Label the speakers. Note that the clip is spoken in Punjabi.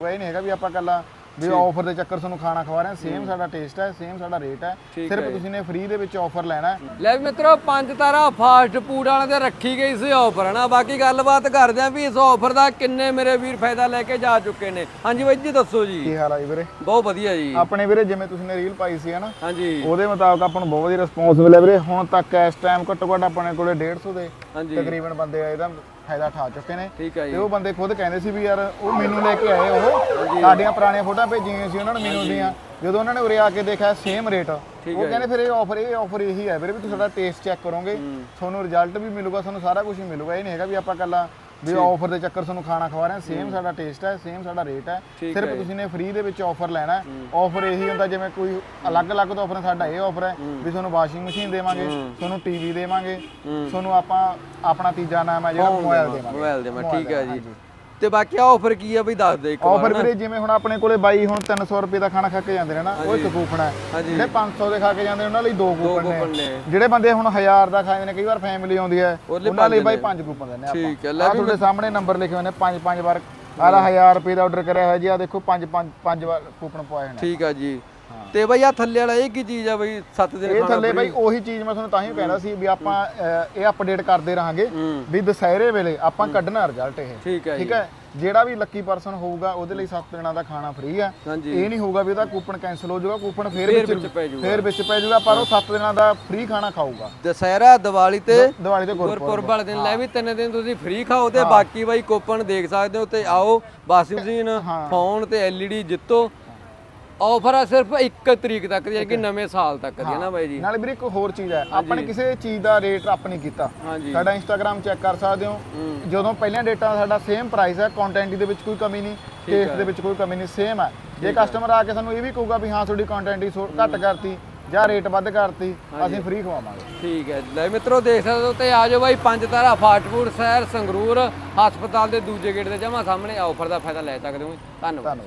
Speaker 1: ਇਹ ਨਹੀਂ ਹੈਗਾ ਵੀ ਆਪਾਂ ਕੱਲਾ ਵੀ ਆਫਰ ਦੇ ਚੱਕਰ ਤੁਹਾਨੂੰ ਖਾਣਾ ਖਵਾ ਰਹੇ ਹਾਂ। ਸੇਮ ਸਾਡਾ ਟੇਸਟ ਹੈ ਸੇਮ ਸਾਡਾ ਰੇਟ ਹੈ।
Speaker 2: ਠੀਕ
Speaker 1: ਸਿਰਫ
Speaker 2: ਹੈ ਜੀ।
Speaker 1: ਤੁਸੀਂ ਨੇ ਫ੍ਰੀ ਦੇ ਵਿੱਚ ਆਫਰ ਲੈਣਾ ਹੈ।
Speaker 2: ਲੈ ਵੀ ਮਿੱਤਰੋ ਪੰਜ ਤਾਰਾ ਫਾਸਟ ਫੂਡ ਵਾਲਿਆਂ ਤੇ ਰੱਖੀ ਗਈ ਸੀ ਆਫਰ ਹਨਾ? ਬਾਕੀ ਗੱਲਬਾਤ ਕਰਦੇ ਆਂ ਵੀ ਇਸ ਆਫਰ ਦਾ ਕਿੰਨੇ ਮੇਰੇ ਵੀਰ ਫਾਇਦਾ ਲੈ ਕੇ ਜਾ ਚੁੱਕੇ ਨੇ। ਹਾਂਜੀ ਬਾਈ ਜੀ ਦੱਸੋ ਜੀ।
Speaker 1: ਕੀ ਹਾਲ ਹੈ ਜੀ ਵੀਰੇ?
Speaker 2: ਬਹੁਤ ਵਧੀਆ ਜੀ।
Speaker 1: ਆਪਣੇ ਵੀਰੇ ਜਿਵੇਂ ਤੁਸੀਂ ਨੇ ਰੀਲ ਪਾਈ ਸੀ ਹਨਾ?
Speaker 2: ਹਾਂਜੀ।
Speaker 1: ਉਹਦੇ ਮੁਤਾਬਕ ਆਪਾਂ ਨੂੰ ਬਹੁਤ ਵਧੀਆ ਰਿਸਪੌਂਸ ਮਿਲਿਆ ਵੀਰੇ। ਹੁਣ ਤੱਕ ਇਸ ਟਾਈਮ ਘੱਟੋ ਘੱਟ ਆਪਣੇ ਕੋਲੇ 150 ਦੇ ਤਕਰੀਬਨ ਬੰਦੇ ਇਹਦਾ ਫਾਇਦਾ ਠਾ ਚੁੱਕੇ ਨੇ।
Speaker 2: ਠੀਕ ਹੈ
Speaker 1: ਤੇ
Speaker 2: ਜੀ
Speaker 1: ਉਹ ਬੰਦੇ ਖੁਦ ਕਹਿੰਦੇ ਸੀ ਵੀ ਯਾਰ ਉਹ ਮੈਨੂੰ ਲੈ ਕੇ ਆਏ ਉਹ। ਸਾਡੀਆਂ ਪੁਰਾਣੀਆਂ ਫੋਟੋਆਂ ਭੇਜੀਆਂ ਸੀ ਉਹਨਾਂ ਨੂੰ ਮੈਨੂੰ ਦੀਆਂ। ਜਦੋਂ ਉਹਨਾਂ ਨੇ ਉਰੇ ਆ ਕੇ ਦੇਖਿਆ ਸੇਮ ਰੇਟ ਉਹ ਕਹਿੰਦੇ ਫਿਰ ਇਹ ਆਫਰ ਇਹ ਆਫਰ ਇਹੀ ਹੈ ਵੀਰੇ ਵੀ ਤੁਸੀਂ ਸਾਡਾ ਟੇਸਟ ਚੈੱਕ ਕਰੋਗੇ। ਤੁਹਾਨੂੰ ਰਿਜ਼ਲਟ ਵੀ ਮਿਲੂਗਾ ਤੁਹਾਨੂੰ ਸਾਰਾ ਕੁਝ ਹੀ ਮਿਲੂਗਾ। ਇਹ ਨਹੀਂ ਹੈਗਾ ਵੀ ਆਪਾਂ ਕੱਲਾ ਵੀ ਆਫਰ ਦੇ ਚੱਕਰ ਤੁਹਾਨੂੰ ਖਾਣਾ ਖਵਾ ਰਹੇ ਹਾਂ। ਸੇਮ ਸਾਡਾ ਟੇਸਟ ਹੈ ਸੇਮ ਸਾਡਾ ਰੇਟ ਹੈ। ਸਿਰਫ ਤੁਸੀਂ ਨੇ ਫ੍ਰੀ ਦੇ ਵਿੱਚ ਆਫਰ ਲੈਣਾ ਆਫਰ ਇਹੀ ਹੁੰਦਾ ਜਿਵੇਂ ਕੋਈ ਅਲੱਗ-ਅਲੱਗ ਤੋਂ ਆਫਰ ਸਾਡਾ ਇਹ ਆਫਰ ਹੈ ਵੀ ਤੁਹਾਨੂੰ ਵਾਸ਼ਿੰਗ ਮਸ਼ੀਨ ਦੇਵਾਂਗੇ ਤੁਹਾਨੂੰ ਟੀਵੀ ਦੇਵਾਂਗੇ ਤੁਹਾਨੂੰ ਆਪਾਂ ਆਪਣਾ ਤੀਜਾ ਨਾਮ ਹੈ ਜਿਹੜਾ ਮੋਬਾਈਲ ਦੇਵਾਂਗੇ।
Speaker 2: ਮੋਬਾਈਲ ਦੇ ਮੈਂ ਠੀਕ ਹੈ ਜੀ। ਤੇ ਬਾਕੀ ਆਫਰ ਕੀ ਆ ਬਈ ਦੱਸ ਦੇ ਇੱਕ ਵਾਰ।
Speaker 1: ਆਫਰ ਵੀਰੇ ਜਿਵੇਂ ਹੁਣ ਆਪਣੇ ਕੋਲੇ ਬਾਈ ਹੁਣ 300 ਰੁਪਏ ਦਾ ਖਾਣਾ ਖਾ ਕੇ ਜਾਂਦੇ ਨੇ ਨਾ ਉਹ ਇੱਕ ਕੂਪਨ ਹੈ। ਜਿਹੜੇ 500 ਦੇ ਖਾ ਕੇ ਜਾਂਦੇ ਉਹਨਾਂ ਲਈ ਦੋ ਕੂਪਨ ਨੇ। ਜਿਹੜੇ ਬੰਦੇ ਹੁਣ 1000 ਦਾ ਖਾਂਦੇ ਨੇ ਕਈ ਵਾਰ ਫੈਮਿਲੀ ਆਉਂਦੀ ਹੈ ਉਹਨਾਂ ਲਈ ਬਾਈ। ਪੰਜ ਕੂਪਨ ਦਿੰਦੇ ਆਪਾਂ।
Speaker 2: ਠੀਕ ਹੈ, ਲੈ
Speaker 1: ਆਹ ਤੁਹਾਡੇ ਸਾਹਮਣੇ ਨੰਬਰ ਲਿਖੇ ਹੋਏ ਨੇ ਪੰਜ ਪੰਜ ਵਾਰ। ਆਲਾ 1000 ਰੁਪਏ ਦਾ ਆਰਡਰ ਕਰਿਆ ਹੋਇਆ ਜੀ ਆ ਦੇਖੋ ਪੰਜ ਪੰਜ ਪੰਜ ਵਾਰ ਕੂਪਨ ਪਵਾਏ ਨੇ।
Speaker 2: ਠੀਕ ਆ ਜੀ। ਤੇ ਬਈ ਆ ਥੱਲੇ ਵਾਲਾ ਇਹ ਕੀ ਚੀਜ਼ ਆ ਬਈ 7 ਦਿਨ
Speaker 1: ਇਹ ਥੱਲੇ ਬਾਈ ਉਹੀ ਚੀਜ਼ ਮੈਂ ਤੁਹਾਨੂੰ ਤਾਂ ਹੀ ਕਹਿਣਾ ਸੀ ਵੀ ਆਪਾਂ ਇਹ ਅਪਡੇਟ ਕਰਦੇ ਰਹਾਂਗੇ ਵੀ ਦੁਸਹਿਰੇ ਵੇਲੇ ਆਪਾਂ ਕੱਢਣਾ ਰਿਜ਼ਲਟ ਇਹ।
Speaker 2: ਠੀਕ ਹੈ ਜੀ।
Speaker 1: ਠੀਕ ਹੈ? ਜਿਹੜਾ ਵੀ ਲੱਕੀ ਪਰਸਨ ਹੋਊਗਾ ਉਹਦੇ ਲਈ 7 ਦਿਨਾਂ ਦਾ ਖਾਣਾ ਫ੍ਰੀ
Speaker 2: ਹਾਂਜੀ।
Speaker 1: ਇਹ ਨਹੀਂ ਹੋਊਗਾ ਵੀ ਉਹਦਾ ਕੂਪਨ ਕੈਨਸਲ ਹੋ ਜਾਊਗਾ ਕੂਪਨ ਫੇਰ ਵਿੱਚ। ਫੇਰ ਵਿੱਚ ਪੈ ਜਾਊਗਾ ਪਰ ਉਹ 7 ਦਿਨਾਂ ਦਾ ਫ੍ਰੀ ਖਾਣਾ ਖਾਊਗਾ।
Speaker 2: ਦਸਹਿਰਾ ਦੀਵਾਲੀ ਤੇ
Speaker 1: ਦੀਵਾਲੀ ਗੁਰਪੁਰਬ।
Speaker 2: ਗੁਰਪੁਰਬ ਵਾਲੇ ਦਿਨ ਲੈ ਵੀ ਤਿੰਨ ਦਿਨ ਤੁਸੀਂ ਫ੍ਰੀ ਖਾਓ ਤੇ ਬਾਕੀ ਬਾਈ ਕੂਪਨ ਦੇਖ ਸਕਦੇ ਹੋ ਤੇ ਆਓ। ਵਾਸ਼ਿੰਗ ਮਸ਼ੀਨ ਫੋਨ ਤੇ ਐਲਈਡੀ ਜਿੱਤੋ। ਆਫਰ ਆ ਸਿਰਫ 1 ਤਰੀਕ ਤੱਕ ਦੀ, ਯਾਨੀ ਕਿ ਨਵੇਂ ਸਾਲ ਤੱਕ ਦੀ ਹੈ ਨਾ ਬਾਈ ਜੀ?
Speaker 1: ਨਾਲੇ ਵੀਰੇ ਇੱਕ ਹੋਰ ਚੀਜ਼ ਹੈ ਆਪਾਂ ਨੇ ਕਿਸੇ ਚੀਜ਼ ਦਾ ਰੇਟ ਅਪ ਨਹੀਂ ਕੀਤਾ। ਸਾਡਾ ਇੰਸਟਾਗ੍ਰam ਚੈੱਕ ਕਰ ਸਕਦੇ ਹੋ। ਜਦੋਂ ਪਹਿਲਾਂ ਡੇਟਾ ਸਾਡਾ ਸੇਮ ਪ੍ਰਾਈਸ ਹੈ ਕੰਟੈਂਟ ਦੇ ਵਿੱਚ ਕੋਈ ਕਮੀ ਨਹੀਂ ਟੇਸਟ ਦੇ ਵਿੱਚ ਕੋਈ ਕਮੀ ਨਹੀਂ ਸੇਮ ਹੈ। ਜੇ ਕਸਟਮਰ ਆ ਕੇ ਸਾਨੂੰ ਇਹ ਵੀ ਕਹੂਗਾ ਵੀ ਹਾਂ ਤੁਹਾਡੀ ਕੰਟੈਂਟ ਥੋੜ੍ਹ ਘੱਟ ਕਰਤੀ ਜਾਂ ਰੇਟ ਵੱਧ ਕਰਤੀ ਅਸੀਂ ਫ੍ਰੀ ਖਵਾਵਾਂਗੇ।
Speaker 2: ਠੀਕ ਹੈ। ਲੈ ਮਿੱਤਰੋ ਦੇਖ ਸਕਦੇ ਹੋ ਤੇ ਆ ਜਾਓ ਬਾਈ ਪੰਜ ਤਾਰਾ ਫਾਸਟ ਫੂਡ ਸ਼ਹਿਰ ਸੰਗਰੂਰ ਹਸਪਤਾਲ ਦੇ ਦੂਜੇ ਗੇਟ ਦੇ ਜਮਾ ਸਾਹਮਣੇ। ਆਫਰ ਦਾ ਫਾਇਦਾ ਲੈ ਸਕਦੇ ਹੋ
Speaker 1: ਧੰਨਵਾਦ।